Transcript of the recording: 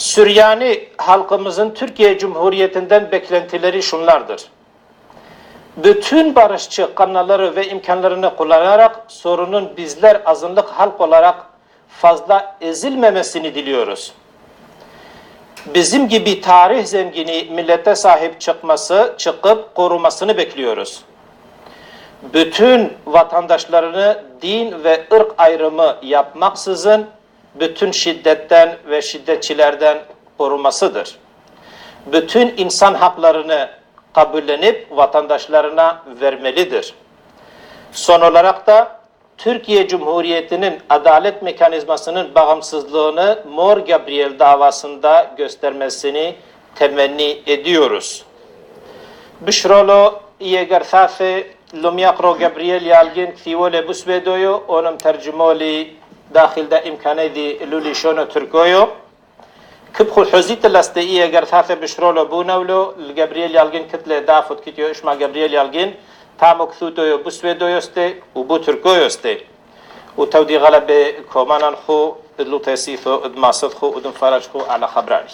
Süryani halkımızın Türkiye Cumhuriyeti'nden beklentileri şunlardır. Bütün barışçı kanalları ve imkanlarını kullanarak sorunun bizler azınlık halk olarak fazla ezilmemesini diliyoruz. Bizim gibi tarih zengini millete sahip çıkması, çıkıp korumasını bekliyoruz. Bütün vatandaşlarını din ve ırk ayrımı yapmaksızın bütün şiddetten ve şiddetçilerden korumasıdır. Bütün insan haklarını kabullenip vatandaşlarına vermelidir. Son olarak da Türkiye Cumhuriyeti'nin adalet mekanizmasının bağımsızlığını Mor Gabriel davasında göstermesini temenni ediyoruz. Bişrolo yegerthase Lumyakro Gabriel Yalgin Thivole Busbedoyo onum tercümoli داخل دا امكاني دي لولي شونا تركويو. كبخو الحزيت الاستيئية قرت هاته بشرولو بونولو الجبريل يالجين كتلة دافوت كتيو اشما جبريل يالجين تامو كثوتو يو بسويدو يستي وبو تركو يستي وتودي غلب كومانا خو ادلو تيسيثو ادما صدخو ادن فرجخو على خبراني